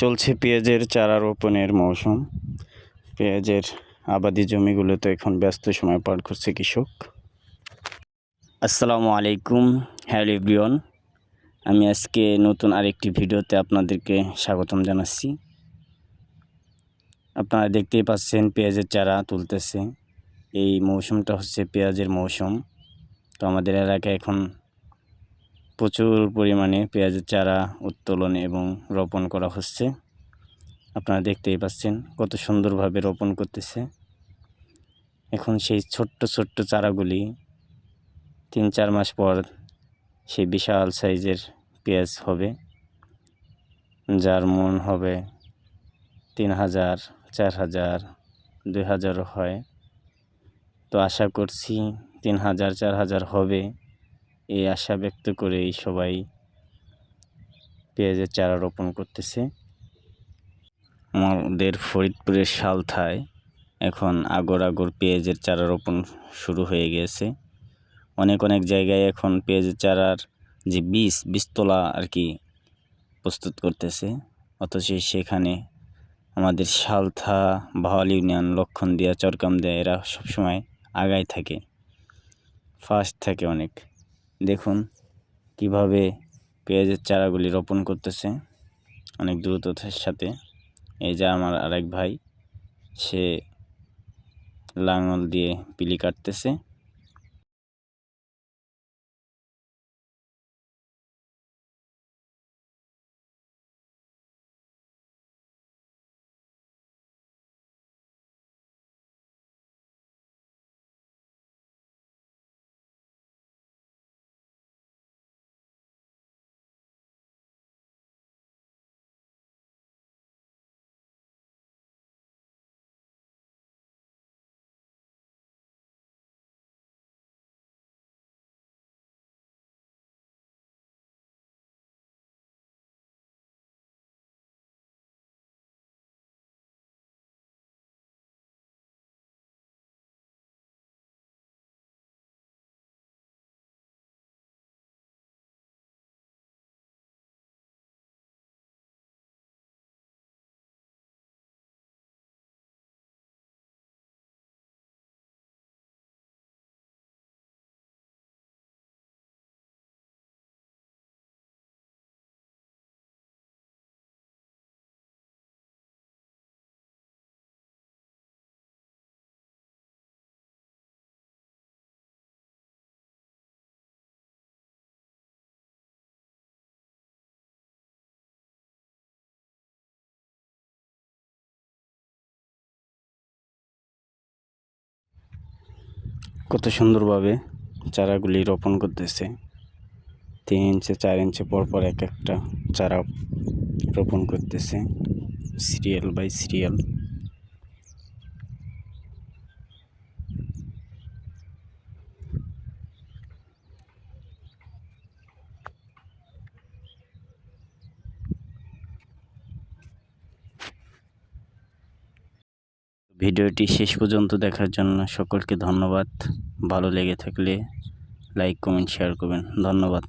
চলছে পেঁয়াজের চারা রোপণের মৌসুম। পেঁয়াজের আবাদি জমিগুলোতে এখন ব্যস্ত সময় পার করছে কৃষক। আসসালামু আলাইকুম, হ্যালো এভরিওয়ান। আমি আজকে নতুন আরেকটি ভিডিওতে আপনাদেরকে স্বাগতম জানাচ্ছি। আপনারা দেখতেই পাচ্ছেন পেঁয়াজের চারা তুলতেছে। এই মৌসুমটা হচ্ছে পেঁয়াজের মৌসুম। তো আমাদের এলাকায় এখন প্রচুর পরিমাণে পেঁয়াজের চারা উত্তোলন এবং রোপণ করা হচ্ছে। আপনারা দেখতেই পাচ্ছেন কত সুন্দরভাবে রোপণ করতেছে। এখন সেই ছোট্ট ছোট্ট চারাগুলি তিন, চার মাস পর সেই বিশাল সাইজের পেঁয়াজ হবে, যার মন হবে তিন হাজার, চার হাজার, দুই হাজারও হয়। তো আশা করছি তিন হাজার, চার হাজার হবে। এই আশা ব্যক্ত করেই সবাই পেঁয়াজের চারা রোপণ করতেছে। আমাদের ফরিদপুরের সালথায় এখন আগর আগর পেঁয়াজের চারা রোপণ শুরু হয়ে গেছে। অনেক অনেক জায়গায় এখন পেঁয়াজের চারার যে বীজ, বীজতলা আর কি প্রস্তুত করতেছে। অথচ সেখানে আমাদের সালথা বাহাল ইউনিয়ন লক্ষণ দিয়া চরকাম দেয়া এরা সবসময় আগায় থাকে। ফার্স্ট থাকে অনেক। দেখুন কীভাবে পেঁয়াজের চারাগুলি রোপণ করতেছে অনেক দ্রুততার সাথে। এই যে আমার আরেক ভাই, সে লাঙল দিয়ে পিলি কাটতেছে। কত সুন্দরভাবে চারাগুলি রোপণ করতেছে। তিন ইঞ্চে, চার ইঞ্চে পরপর পর এক একটা চারা রোপণ করতেছে। Serial by serial. ভিডিওটি শেষ পর্যন্ত দেখার জন্য সকলকে ধন্যবাদ। ভালো লেগে থাকলে লাইক কমেন্ট শেয়ার করবেন। ধন্যবাদ।